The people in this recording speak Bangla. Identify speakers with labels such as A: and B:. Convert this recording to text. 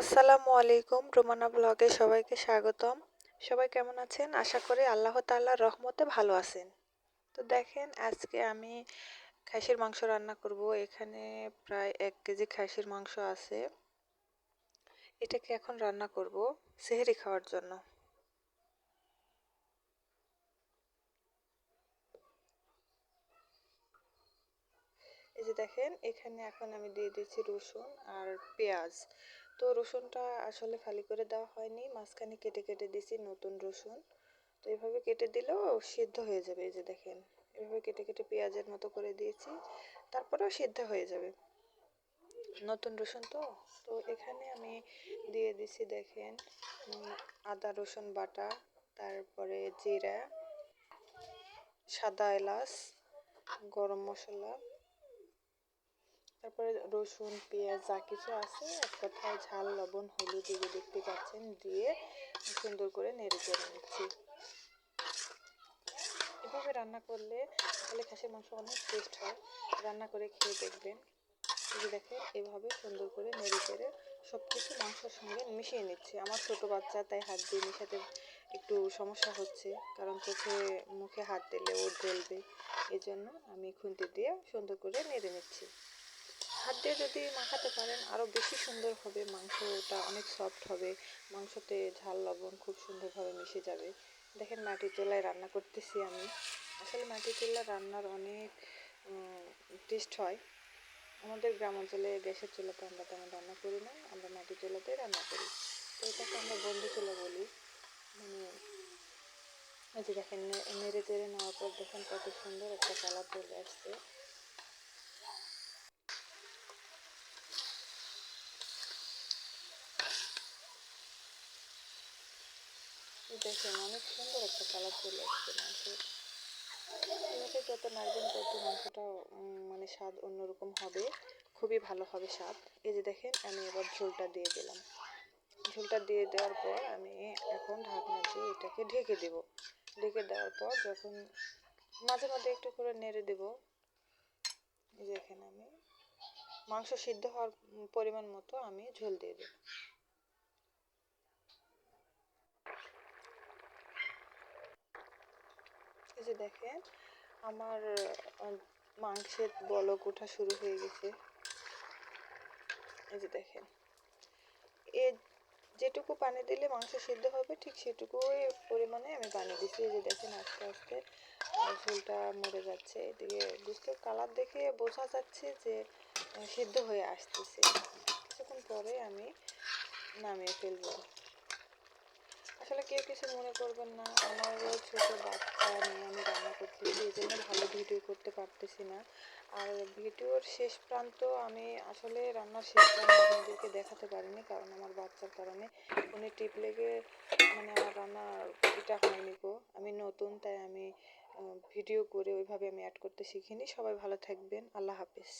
A: আসসালামু আলাইকুম, রোমানা ব্লগে সবাইকে স্বাগতম। সবাই কেমন আছেন? আশা করি আল্লাহ তাআলার রহমতে ভালো আছেন। তো দেখেন, আজকে আমি খাসির মাংস রান্না করব। এখানে প্রায় এক কেজি খাসির মাংস আছে। এটাকে এখন রান্না করব সেহেরি খাওয়ার জন্য। এই যে দেখেন, এখানে এখন আমি দিয়ে দিচ্ছি রসুন আর পেঁয়াজ। তো রসুনটা আসলে খালি করে দেওয়া হয়নি, মাঝখানে কেটে কেটে দিছি নতুন রসুন। তো এভাবে কেটে দিলেও সিদ্ধ হয়ে যাবে, এই যে দেখেন। এভাবে কেটে কেটে পেঁয়াজের মতো করে দিয়েছি, তারপরেও সিদ্ধ হয়ে যাবে। নতুন রসুন তো তো এখানে আমি দিয়ে দিছি দেখেন আদা, রসুন বাটা, তারপরে জিরা, সাদা এলাচ, গরম মশলা। তারপরে রসুন, পেঁয়াজ যা কিছু আছে, এক কথায় ঝাল, লবণ, হলুদ এগুলো দেখতে পাচ্ছেন, দিয়ে সুন্দর করে নেড়ে চেড়ে নিচ্ছি। এভাবে রান্না করলে তাহলে খাসির মাংস অনেক টেস্ট হয়। রান্না করে খেয়ে দেখবেন। এই দেখে এভাবে সুন্দর করে নেড়ে চেড়ে সব কিছু মাংসের সঙ্গে মিশিয়ে নিচ্ছি। আমার ছোট বাচ্চা, তাই হাত দিয়ে মিশাতে একটু সমস্যা হচ্ছে, কারণ চোখে, মুখে হাত দিলে ও জ্বলবে। এই জন্য আমি খুন্তি দিয়ে সুন্দর করে নেড়ে নিচ্ছি। হাত দিয়ে যদি মাখাতে পারেন আরও বেশি সুন্দর হবে, মাংসটা অনেক সফট হবে, মাংসতে ঝাল, লবণ খুব সুন্দরভাবে মিশে যাবে। দেখেন মাটির চুলায় রান্না করতেছি আমি। আসলে মাটির চুলা রান্নার অনেক টেস্ট হয়। আমাদের গ্রাম অঞ্চলে গ্যাসের চুলাতে আমরা তেমন রান্না করি না, আমরা মাটির চুলাতেই রান্না করি। তো এটাকে আমরা বন্ধু চুলা বলি। মানে এই যে দেখেন নেড়ে চেড়ে নেওয়ার পর দেখেন কত সুন্দর একটা কালার চলে আসছে। দেখেন, অনেক সুন্দর একটা কালার চলে আসছে মাংসের। যত নাড়বেন তত মাংসটা মানে স্বাদ অন্যরকম হবে। খুবই ভালো হবে স্বাদ। এই যে দেখেন, আমি এবার ঝোলটা দিয়ে দিলাম। ঝোলটা দিয়ে দেওয়ার পর আমি এখন ঢাকনা দিয়ে এটাকে ঢেকে দেব। ঢেকে দেওয়ার পর যখন মাঝে মাঝে একটু করে নেড়ে দেব এখানে আমি মাংস সিদ্ধ হওয়ার পরিমাণ মতো আমি ঝোল দিয়ে দেব। এই যে দেখেন, আমার মাংসের বলক ওঠা শুরু হয়ে গেছে। এই যে দেখেন, এ যেটুকু পানি দিলে মাংস সিদ্ধ হবে, ঠিক সেটুকুই পরিমাণে আমি পানি দিচ্ছি। এই যে দেখেন, আস্তে আস্তে ঝোলটা মরে যাচ্ছে। এদিকে বুঝতে কালার দেখে বোঝা যাচ্ছে যে সিদ্ধ হয়ে আসতেছে। কিছুক্ষণ পরে আমি নামিয়ে ফেলব। আসলে কেউ কিছু মনে করবেন না। আমারও ছোটো বাচ্চা নিয়ে আমি রান্না করতেছি এই জন্য ভালো ভিডিও করতে পারতেছি না। আর ভিডিওর শেষ প্রান্ত আমি আসলে রান্নার শেষ প্রান্ত আপনাদেরকে দেখাতে পারিনি, কারণ আমার বাচ্চার কারণে উনি টিপ লেগে মানে আমার রান্না এটা হয়নি গো। আমি নতুন, তাই আমি ভিডিও করে ওইভাবে আমি অ্যাড করতে শিখিনি। সবাই ভালো থাকবেন। আল্লাহ হাফিজ।